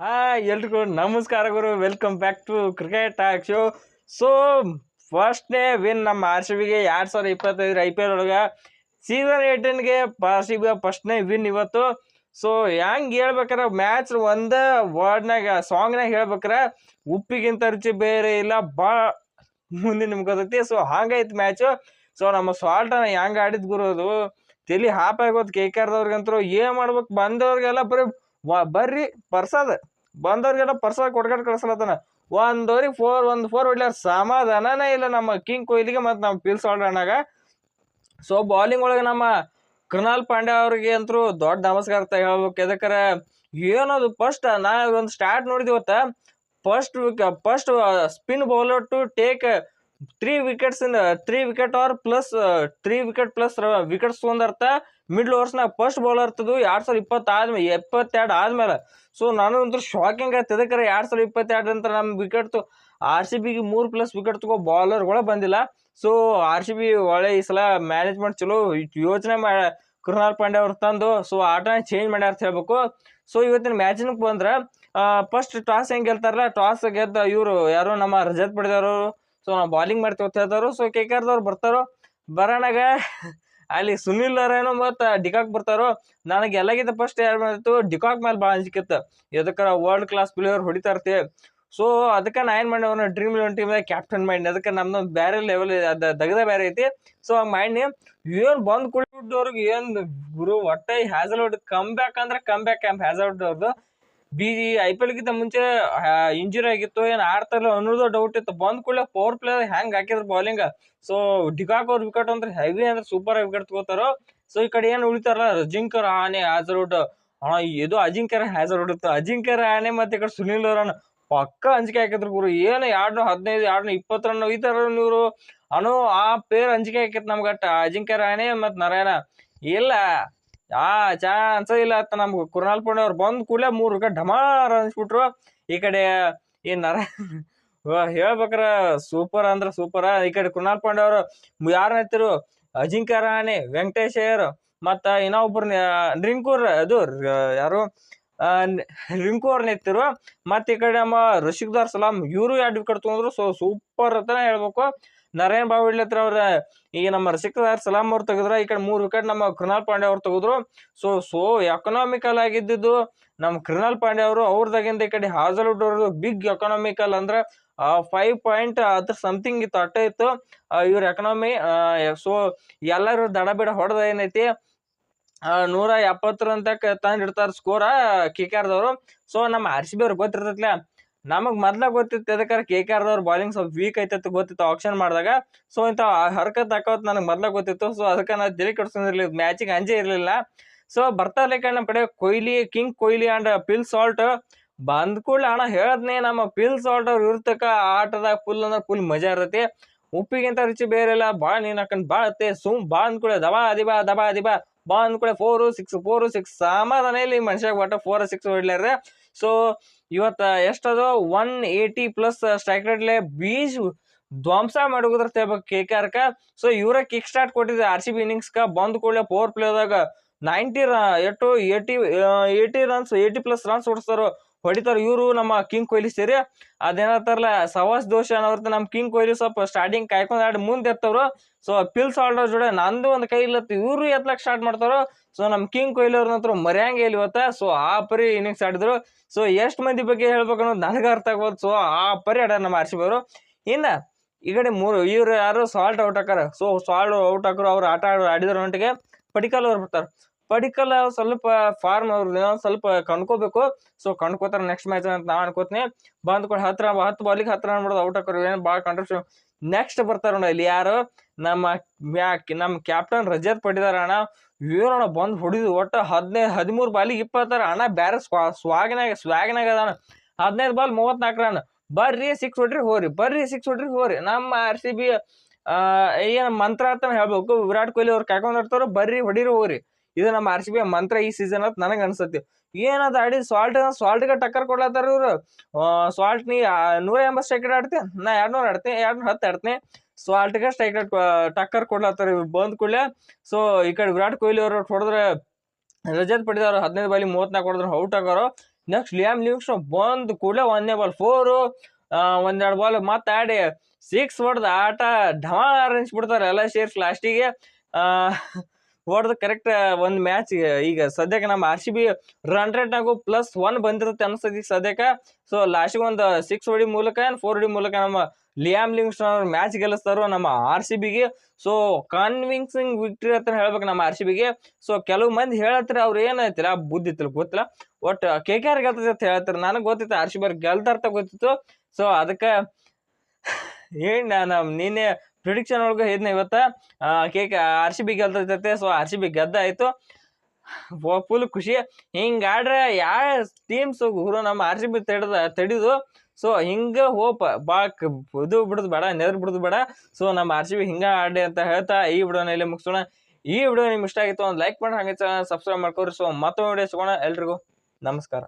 Hi, ಎಲ್ರಿಗೂ ನಮಸ್ಕಾರ ಗುರು. Welcome back to cricket talk show so ಫಸ್ಟ್ನೇ ವಿನ್ ನಮ್ಮ ಆರ್ ಸಿ ಬಿಗೆ ಎರಡು ಸಾವಿರದ ಇಪ್ಪತ್ತೈದರ ಐ ಪಿ ಎಲ್ ಒಳಗೆ ಸೀಸನ್ ಏಯ್ಟೀನ್ಗೆ ಆರ್ ಸಿ ಬಿ ಫಸ್ಟ್ನೇ ವಿನ್ ಇವತ್ತು. ಸೊ ಹೆಂಗೆ ಹೇಳ್ಬೇಕಾರೆ ಮ್ಯಾಚ್ ಒಂದು ವರ್ಡ್ನಾಗ ಸಾಂಗ್ನಾಗ ಹೇಳ್ಬೇಕಾರೆ, ಉಪ್ಪಿಗಿಂತ ರುಚಿ ಬೇರೆ ಇಲ್ಲ ಭಾಳ ಮುಂದೆ ನಿಮ್ಗೆ ಗೊತ್ತೈತಿ. ಸೊ ಹಂಗೈತೆ ಮ್ಯಾಚು ಸೊ ನಮ್ಮ ಸಾಲ್ಟನ ಹೆಂಗೆ ಆಡಿದ ಗುರು ಅದು? ತಲೆ ಹಾಪ್ ಆಗೋದು ಕೆ ಕೆ ಏನು ಮಾಡ್ಬೇಕು? ಬಂದವ್ರಿಗೆಲ್ಲ ಬರೀ ಬರ್ರಿ, ಪರ್ಸದ. ಬಂದವ್ರಿಗೆಲ್ಲ ಪರ್ಸ ಕೊಡ್ಕೊಂಡು ಕಳ್ಸಲತ್ತಾನ. ಒಂದವ್ರಿಗೆ ಫೋರ್ ಒಂದು ಫೋರ್ ಹೊಡ್ಲಾರ ಸಮಾಧಾನನೇ ಇಲ್ಲ ನಮ್ಮ ಕಿಂಗ್ ಕೊಹ್ಲಿಗೆ ಮತ್ತು ನಮ್ಮ ಪಿಲ್ಸ್ ಅಣ್ಣಾಗ. ಸೊ ಬಾಲಿಂಗ್ ಒಳಗೆ ನಮ್ಮ ಕೃಣಾಲ್ ಪಾಂಡ್ಯ ಅವ್ರಿಗೆ ಅಂತೂ ದೊಡ್ಡ ನಮಸ್ಕಾರ ಅಂತ ಹೇಳ್ಬೇಕು. ಯಾಕಂದ್ರೆ ಏನದು ಫಸ್ಟ್ ನಾ ಒಂದು start ನೋಡಿದಿವತ್ತ first first spin bowler to take three wickets in three wicket or plus three wicket plus wickets ತೊಗೊಂಡರ್ತ. Middle ಓವರ್ಸ್ನಾಗ ಫಸ್ಟ್ ಬೌಲರ್ ಇರ್ತದ್ದು ಎರಡು ಸಾವಿರ ಇಪ್ಪತ್ತು ಆದ್ಮೇಲೆ ಎಪ್ಪತ್ತೆರಡು ಆದ್ಮೇಲೆ. ಸೊ ನಾನು ಅಂತೂ ಶಾಕಿಂಗ್ ಆಯ್ತು. ಇದಕ್ಕೆ ಎರಡು ಸಾವಿರ ಇಪ್ಪತ್ತೆರಡು ಅಂತ ನಮ್ಮ ವಿಕೆಟ್ ಆರ್ ಸಿ ಬಿಗೆ ಮೂರು ಪ್ಲಸ್ ವಿಕೆಟ್ ತಗೋ ಬಾಲರ್ಗಳು ಬಂದಿಲ್ಲ. ಸೊ ಆರ್ ಸಿ ಬಿ ಒಳ್ಳೆ ಈ ಸಲ ಮ್ಯಾನೇಜ್ಮೆಂಟ್ ಚಲೋ ಯೋಚನೆ ಮಾಡ ಕೃಣಾಲ್ ಪಾಂಡೆ ಅವ್ರು ತಂದು ಸೊ ಆಟನ ಚೇಂಜ್ ಮಾಡ್ಯಾರ ಅಂತ ಹೇಳ್ಬೇಕು. ಸೊ ಇವತ್ತಿನ ಮ್ಯಾಚಿನ ಬಂದ್ರೆ ಫಸ್ಟ್ ಟಾಸ್ ಹೆಂಗೆ ಗೆಲ್ತಾರಲ್ಲ ಟಾಸ್ ಗೆದ್ದ ಇವರು ಯಾರು ನಮ್ಮ ರಜತ್ ಪಡೆದವರು ಸೊ ನಾವು ಬಾಲಿಂಗ್ ಮಾಡ್ತೀವಿ ಅಂತ ಹೇಳ್ತಾರೋ ಸೊ ಕೆ ಕೆ ಬರ್ತಾರೋ, ಬರೋಣಾಗ ಅಲ್ಲಿ ಸುನಿಲ್ ನಾರಾಯಣ ಮತ್ತೆ ಡಿಕಾಕ್ ಬರ್ತಾರೋ, ನನಗೆ ಎಲ್ಲಗಿಂತ ಫಸ್ಟ್ ಯಾರು ಬಂದಿತ್ತು, ಡಿಕಾಕ್ ಮೇಲೆ ಭಾಳ ಅಂಜಿಕಿತ್ತು ಎದಕ್ಕೆ ವರ್ಲ್ಡ್ ಕ್ಲಾಸ್ ಪ್ಲೇಯರ್ ಹೊಡಿತಾ ಇರ್ತೀವಿ ಸೊ ಅದಕ್ಕೆ ನಾ ಏನು ಮಾಡಿ ಅವನ ಡ್ರೀಮ್ ಇಲೆವೆನ್ ಟೀಮ್ದಾಗ ಕ್ಯಾಪ್ಟನ್ ಮಾಡಿ ಅದಕ್ಕೆ ನಮ್ದು ಬೇರೆ ಲೆವೆಲ್ ಅದ ದಗದ ಬೇರೆ ಐತಿ. ಸೊ ಹಂಗೆ ಮಾಡಿ ಏನು ಬಂದು ಕುಳಿದವ್ರಿಗೆ ಏನು ಗುರು ಒಟ್ಟೆ ಹ್ಯಾಸಲ್ವುಡ್ ಕಮ್ ಬ್ಯಾಕ್ ಅಂದ್ರೆ ಕಮ್ ಬ್ಯಾಕ್ ಕ್ಯಾಂಪ್ ಹ್ಯಾಸಲ್ವುಡ್ ಅವ್ರದ್ದು ಬಿ ಐ ಪಿ ಎಲ್ಗಿಂತ ಮುಂಚೆ ಇಂಜುರಿ ಆಗಿತ್ತು ಏನು ಆಡ್ತಾರಲ್ಲ ಅನ್ನೋದು ಡೌಟ್ ಇತ್ತು. ಬಂದ್ ಕೂಡಲೇ ಪವರ್ ಪ್ಲೇಯರ್ ಹ್ಯಾಂಗ್ ಹಾಕಿದ್ರು ಬೌಲಿಂಗ್ ಸೊ ಡಿಕಾಕ್ ಅವ್ರ ವಿಕೆಟ್ ಅಂದ್ರೆ ಹೆವಿ ಅಂದ್ರೆ ಸೂಪರ್ ವಿಕೆಟ್ ತಗೋತಾರೋ ಸೊ ಈ ಕಡೆ ಏನು ಉಳಿತಾರಲ್ಲ? ಆನೆ ರಹಾನೆ ಹ್ಯಾಸಲ್ವುಡ್ ಹಾ, ಇದು ಅಜಿಂಕ್ಯ ಹ್ಯಾಸಲ್ವುಡ್ ಇತ್ತು. ಅಜಿಂಕ್ಯ ರಹಾನೆ ಮತ್ತೆ ಈ ಕಡೆ ಸುನಿಲ್ ರನ್ ಪಕ್ಕ ಅಂಜಿಕೆ ಹಾಕಿದ್ರು ಗುರು. ಏನು ಎರಡು ಹದಿನೈದು ಎರಡು ಇಪ್ಪತ್ತು ರನ್ ಈ ಥರ ಇವರು. ಅನು, ಆ ಪೇರ್ ಅಂಜಿಕೆ ಹಾಕಿತ್ತು ನಮ್ಗೆ ಅಟ್ಟ ಅಜಿಂಕ್ಯ ರಹಾನೆ ಮತ್ತು ನಾರಾಯಣ. ಇಲ್ಲ ಆ ಚಾನ್ಸ ಇಲ್ಲ ಅಂತ ನಮ್ಗೆ ಕುರ್ನಾಲ್ ಪಾಂಡೆ ಅವ್ರು ಬಂದ್ ಕೂಡಲೇ ಮೂರು ರೂಪಾಯಿ ಢಮಾರ್ ಅನ್ಸ್ಬಿಟ್ರು. ಈ ಕಡೆ ಈ ನರ ಹೇಳ್ಬೇಕ್ರ ಸೂಪರ್ ಅಂದ್ರೆ ಸೂಪರ್. ಈ ಕಡೆ ಕುರ್ನಾಲ್ ಪಾಂಡೆ ಅವರು ಯಾರು ನಿಂತಿರು ಅಜಿಂಕ್ಯ ರಾಣಿ ವೆಂಕಟೇಶ್ ಅಯ್ಯರ್ ಮತ್ತ ಇನ್ನೊಬ್ರು ರಿಂಕೂರ್ ಅದು ಯಾರು? ರಿಂಕು ಅವ್ರ ನಿಂತಿರು ಮತ್ತೆ ಈ ಕಡೆ ನಮ್ಮ ರಶೀಕ್ದಾರ್ ಸಲಾಂ ಇವರು ಎರಡು ವಿಕೆಟ್ ತಗೊಂಡ್ರು. ಸೊ ಸೂಪರ್ ಅಂತಾನೆ ಹೇಳ್ಬೇಕು. ನರೇನ್ ಬಾವಿಡ್ಲಿ ಹತ್ರ ಅವ್ರ ಈಗ ನಮ್ಮ ರಸಿಕದಾರ್ ಸಲಾಂ ಅವ್ರು ತೆಗೆದ್ರ, ಈ ಕಡೆ ಮೂರು ವಿಕೆಟ್ ನಮ್ಮ ಕೃಣಾಲ್ ಪಾಂಡೆ ಅವ್ರು ತೆಗೆದ್ರು. ಸೊ ಸೋ ಎಕನಾಮಿಕಲ್ ಆಗಿದ್ದಿದ್ದು ನಮ್ಮ ಕೃಣಾಲ್ ಪಾಂಡೆ ಅವರು, ಅವ್ರದಾಗಿಂದ ಈ ಕಡೆ ಹಾಜಲ್ವುಡ್ ಅವ್ರದ್ದು ಬಿಗ್ ಎಕನಾಮಿಕಲ್ ಅಂದ್ರೆ ಫೈವ್ ಪಾಯಿಂಟ್ ಅದ್ರ ಸಮಥಿಂಗ್ ಇತ್ತು, ಅಟ್ಟ ಇತ್ತು. ಇವ್ರ ಎಕನಾಮಿ ಸೊ ಎಲ್ಲರೂ ದಡ ಬಿಡ ಹೊಡೆದ ಏನೈತಿ? ನೂರ ಎಪ್ಪತ್ತರ ತನಕ ತಂದಿಡ್ತಾರ ಸ್ಕೋರ ಕೆ ಕೆ ಆರ್ದವರು ಸೊ ನಮ್ಮ ಆರ್ ಸಿ ಬಿ ಅವ್ರಿಗೆ ಗೊತ್ತಿರ್ತೈತ್ಲ ನಮಗ್ ಮೊದ್ಲ ಗೊತ್ತಿತ್ತು ಯಾಕಂದ್ರೆ ಕೆ ಕೆ ಆರ್ದವ್ರ ಬಾಲಿಂಗ್ ಸ್ವಲ್ಪ ವೀಕ್ ಐತತ್ತು ಗೊತ್ತಿತ್ತು ಆಪ್ಷನ್ ಮಾಡಿದಾಗ. ಸೊ ಇಂಥ ಹರ್ಕತ್ ಹಾಕೋತ್ ನನಗೆ ಮೊದ್ಲ ಗೊತ್ತಿತ್ತು. ಸೊ ಅದಕ್ಕೆ ನಾನು ತಲೆ ಕೆಡ್ಸ್ಕೊಂಡಿರ್ಲಿಲ್ಲ ಮ್ಯಾಚಿಗೆ ಅಂಜೆ ಇರಲಿಲ್ಲ. ಸೊ ಬರ್ತಾ ಇರ್ಲಿಕ್ಕೆ ನಮ್ಮ ಕಡೆ. Kohli king Kohli and Phil Salt ಬಂದ ಕೂಡಲೇ ಅಣ್ಣ ಹೇಳದ್ನೇ ನಮ್ಮ ಪಿಲ್ ಸಾಲ್ಟ್ ಅವ್ರು ಇರ್ತಕ್ಕ ಆಟದಾಗ ಫುಲ್ ಅಂದ್ರೆ ಫುಲ್ ಮಜಾ ಇರತ್ತೆ. ಉಪ್ಪಿಗಿಂತ ರುಚಿ ಬೇರೆ ಇಲ್ಲ. ಭಾಳ ನೀನು ಹಾಕೊಂಡು ಭಾಳ ಅತ್ತೆ. ಸುಮ್ ಬಾ ಅಂದ್ಕೊಳ್ಳೆ ದಬಾ ಅದಿಬಾ ದಬಾ ಅದಿಬಾ ಬಾ ಅಂದ್ಕೊಳ್ಳೆ ಫೋರು ಸಿಕ್ಸ್ ಫೋರು ಸಿಕ್ಸ್ ಸಮಾಧಾನ ಇಲ್ಲಿ ಮನುಷ್ಯಾಗ ಒಟ್ಟು ಫೋರ್ ಸಿಕ್ಸ್ ಹೊಡ್ಲಾರ ಸೊ ಇವತ್ತ ಎಷ್ಟದು? ಒನ್ ಏಯ್ಟಿ ಪ್ಲಸ್ ಸ್ಟ್ರೈಕ್ ರೇಟ್ಲೆ ಬೀಜ್ ಧ್ವಂಸ ಮಾಡೋದ್ರ ತೇಬೇಕು ಕೆ ಕೆ. ಆರ್ಕ ಸೊ ಇವರ ಕಿಕ್ ಸ್ಟಾರ್ಟ್ ಕೊಟ್ಟಿದ್ದೆ ಆರ್ ಸಿ ಬಿ ಇನ್ನಿಂಗ್ಸ್ಕ ಬಂದ್ ಕೂಡಲೇ ಪವರ್ ಪ್ಲೇದಾಗ ನೈಂಟಿ ರ, ಎಷ್ಟು eighty eighty runs eighty plus runs ಹೊಡಿಸ್ತಾರೋ ಹೊಡಿತಾರ. ಇವರು ನಮ್ಮ ಕಿಂಗ್ ಕೊಹ್ಲಿ ಸೇರಿ ಅದೇನತ್ತಾರಲ್ಲ ಸವಾಸ್ ದೋಷ ಅನ್ನೋರ್ತ ನಮ್ಮ ಕಿಂಗ್ ಕೊಹ್ಲಿ ಸ್ವಲ್ಪ ಸ್ಟಾರ್ಟಿಂಗ್ ಕಾಯ್ಕೊಂಡು ಆಡಿ ಮುಂದೆ ಎತ್ತವ್ರು ಸೊ ಪಿಲ್ಸ್ ಆಲ್ಡರ್ ಜೋಡೆ ನಂದು ಒಂದು ಕೈ ಇಲ್ಲತ್ತು ಇವರು ಎತ್ತಲಕ್ಕೆ ಸ್ಟಾರ್ಟ್ ಮಾಡ್ತಾರೋ. ಸೊ ನಮ್ಮ ಕಿಂಗ್ ಕೊಹ್ಲಿ ಅವ್ರ ನಂತರ ಮರ್ಯಾಂಗೆ ಇಲ್ಲ ಇವತ್ತ. ಸೊ ಆ ಪರಿ ಇನ್ನಿಂಗ್ಸ್ ಆಡಿದ್ರು. ಸೊ ಎಷ್ಟು ಮಂದಿ ಬಗ್ಗೆ ಹೇಳ್ಬೇಕು ಅನ್ನೋದು ನನಗೆ ಅರ್ಥ ಆಗ್ಬೋದು ಸೊ ಆ ಪರಿ ಆಡ ನಮ್ಮ ಆರ್ ಸಿ ಬಿ ಅವರು. ಇನ್ನ ಈ ಕಡೆ ಮೂರು, ಇವ್ರು ಯಾರು ಸಾಲ್ಟ್ ಔಟ್ ಹಾಕಾರ ಸೊ ಸಾಲ್ಟ್ ಔಟ್ ಹಾಕರು, ಅವ್ರು ಆಟ ಆಡೋ ಆಡಿದ್ರ ಪಡಿಕಲ್ ಅವ್ರು ಬರ್ತಾರೆ. ಪಡಿಕಲ್ ಸ್ವಲ್ಪ ಫಾರ್ಮ್ ಅವ್ರದ್ದು ಸ್ವಲ್ಪ ಕಣ್ಕೋಬೇಕು ಸೊ ಕಣ್ಕೋತಾರ ನೆಕ್ಸ್ಟ್ ಮ್ಯಾಚ್ ಅಂತ ನಾ ಅನ್ಕೋತೀನಿ. ಕೊಡಿ ಹತ್ರ, ಹತ್ತು ಬಾಲಿಗೆ ಹತ್ರ ಅನ್ಬಿಡೋದು ಔಟ್ ಹಾಕೋರು ಏನು ಭಾಳ ಕಂಟ್ರಕ್ಷನ್ ನೆಕ್ಸ್ಟ್ ಬರ್ತಾರ ನೋಡಿ ಇಲ್ಲಿ ಯಾರು? ನಮ್ಮ ನಮ್ಮ ಕ್ಯಾಪ್ಟನ್ ರಜತ್ ಪಟ್ಟಿದಾರ ಅಣ್ಣ. ಏನೋಣ ಬಂದು ಹೊಡಿದು ಒಟ್ಟು ಹದಿನೈದು ಹದಿಮೂರು ಬಾಲಿಗೆ ಇಪ್ಪತ್ತಾರ. ಅಣ್ಣ ಬೇರೆ ಸ್ವಾ, ಸ್ವಾಗ್ನಾಗ ಸ್ವಾಗ್ನಾಗ ಅದಾನ. ಹದಿನೈದು ಬಾಲ್ ಮೂವತ್ನಾಲ್ಕು ರನ್ ಬರ್ರಿ ಸಿಕ್ಸ್ ಹೊಡ್ರಿ ಹೋರಿ, ಬರ್ರಿ ಸಿಕ್ಸ್ ಹೊಡ್ರಿ ಹೋರಿ. ನಮ್ಮ ಆರ್ ಸಿ ಬಿ ಏನು ಮಂತ್ರ ಅಂತ ಹೇಳ್ಬೇಕು. ವಿರಾಟ್ ಕೊಹ್ಲಿ ಅವ್ರು ಕಾಯ್ಕೊಂಡಿರ್ತಾರೋ ಬರ್ರಿ, ಹೊಡಿರಿ, ಹೋರಿ. ಇದು ನಮ್ಮ ಆರ್ ಸಿ ಬಿ ಮಂತ್ರ ಈ ಸೀಸನ್ ಅಂತ ನನಗೆ ಅನ್ಸತ್ತೆ. ಏನದ ಆಡಿ ಸಾಲ್ಟ್ ಸಾಲ್ಟ್ಗೆ ಟಕ್ಕರ್ ಕೊಡ್ಲತ್ತಾರ ಇವರು? ಸಾಲ್ಟ್ ನೀ ನೂರ ಎಂಬತ್ತು ಸ್ಟ್ರೈಕ್ ಆಡ್ತೆ? ನಾ ಎರಡು ನೂರ ಆಡ್ತೀನಿ ಎರಡು ನೂರ ಹತ್ತು ಆಡ್ತೀನಿ ಸಾಲ್ಟ್ಗೆ ಸ್ಟ್ರೈಕ್ ಟಕ್ಕರ್ ಕೊಡ್ಲತ್ತಾರ ಇವ್ರು ಬಂದ ಕೂಡಲೇ. ಸೊ ಈ ಕಡೆ ವಿರಾಟ್ ಕೊಹ್ಲಿ ಅವರು ಹೊಡೆದ್ರೆ ರಜತ್ ಪಡೆದವ್ರು ಹದಿನೈದು ಬಾಲಿ ಮೂವತ್ನಾಲ್ಕು ಹೊಡೆದ್ರು ಔಟ್ ಆಗೋರು. ನೆಕ್ಸ್ಟ್ ಲಿಯಾಮ್ ಲಿವ್ಸ್ ಬಂದ ಕೂಡಲೇ ಒಂದನೇ ಬಾಲ್ ಫೋರು ಒಂದೆರಡು ಬಾಲ್ ಮತ್ತೆ ಆಡಿ ಸಿಕ್ಸ್ ಹೊಡೆದ ಆಟ ಢಮಾಳ ಬಿಡ್ತಾರೆ ಎಲ್ಲ ಸೇರ್ಸ್ ಲಾಸ್ಟಿಗೆ ಹೊಡೆದು ಕರೆಕ್ಟ್ ಒಂದು ಮ್ಯಾಚ್ ಈಗ ಸದ್ಯಕ್ಕೆ ನಮ್ಮ ಆರ್ ಸಿ ಬಿ ರನ್ ರೇಟ್ನಾಗು ಪ್ಲಸ್ ಒನ್ ಬಂದಿರುತ್ತೆ ಅನಿಸ್ತದೆ ಈಗ ಸದ್ಯಕ್ಕೆ. ಸೊ ಲಾಸ್ಟಿಗೆ ಒಂದು ಸಿಕ್ಸ್ ಹೊಡಿ ಮೂಲಕ ಫೋರ್ ಹೊಡಿ ಮೂಲಕ ನಮ್ಮ ಲಿಯಾಮ್ ಲಿಂಗ್ಸ್ಟನ್ ಅವ್ರು ಮ್ಯಾಚ್ ಗೆಲ್ಲಿಸ್ತಾರೋ ನಮ್ಮ ಆರ್ ಸಿ ಬಿಗೆ ಸೊ ಕನ್ವಿನ್ಸಿಂಗ್ ವಿಕ್ಟ್ರಿ ಅಂತ ಹೇಳ್ಬೇಕು ನಮ್ಮ ಆರ್ ಸಿ ಬಿಗೆ ಸೊ ಕೆಲವು ಮಂದಿ ಹೇಳತ್ತಾರೆ, ಅವ್ರು ಏನೈತಿಲ್ಲ ಬುದ್ಧಿ ಇತ್ತಿಲ್ಲ ಗೊತ್ತಿಲ್ಲ. ಒಟ್ಟು ಕೆ ಕೆ ಆರ್ ಗೆಲ್ತದೆ ಅಂತ ಹೇಳ್ತಾರೆ. ನನಗೆ ಗೊತ್ತಿತ್ತು ಆರ್ ಸಿ ಬಿ ಗೆಲ್ತಾರ್ತ ಗೊತ್ತಿತ್ತು. ಸೊ ಅದಕ್ಕೆ, ಏನ್ ನಾನು ನಿನ್ನೆ ಪ್ರಿಡಿಕ್ಷನ್ ಒಳಗೆ ಹೇಳಿದ್ನ ಇವತ್ತು ಕೇಕ್ ಆರ್ ಸಿ ಬಿ ಗೆಲ್ತೈತೆ ಸೊ ಆರ್ ಸಿ ಬಿ ಗೆದ್ದ ಆಯ್ತು ಫುಲ್ ಖುಷಿ. ಹಿಂಗಾಡ್ರೆ ಯಾವ ಟೀಮ್ಸ್ ಗುರು ನಮ್ಮ ಆರ್ ಸಿ ಬಿ ತಡೆದ, ತಡಿದು ಸೊ ಹಿಂಗೆ ಹೋಪ್ ಭಾಳ ಇದು ಬಿಡುದು ಬೇಡ ನೆದ್ರ ಬಿಡುದು ಬೇಡ. ಸೊ ನಮ್ಮ ಆರ್ ಸಿ ಬಿ ಹಿಂಗೆ ಆಡಿ ಅಂತ ಹೇಳ್ತಾ ಈ ವಿಡಿಯೋನ ಇಲ್ಲಿ ಮುಗಿಸೋಣ. ಈ ವಿಡಿಯೋ ನಿಮ್ಗೆ ಇಷ್ಟ ಆಗಿತ್ತು, ಒಂದು ಲೈಕ್ ಮಾಡಿ, ಹಾಗೆ ಸಬ್ಸ್ಕ್ರೈಬ್ ಮಾಡ್ಕೊರಿ ಸೊ ಮತ್ತೊಂದು ವಿಡಿಯೋ ಸಿಗೋಣ ಎಲ್ರಿಗೂ. ನಮಸ್ಕಾರ.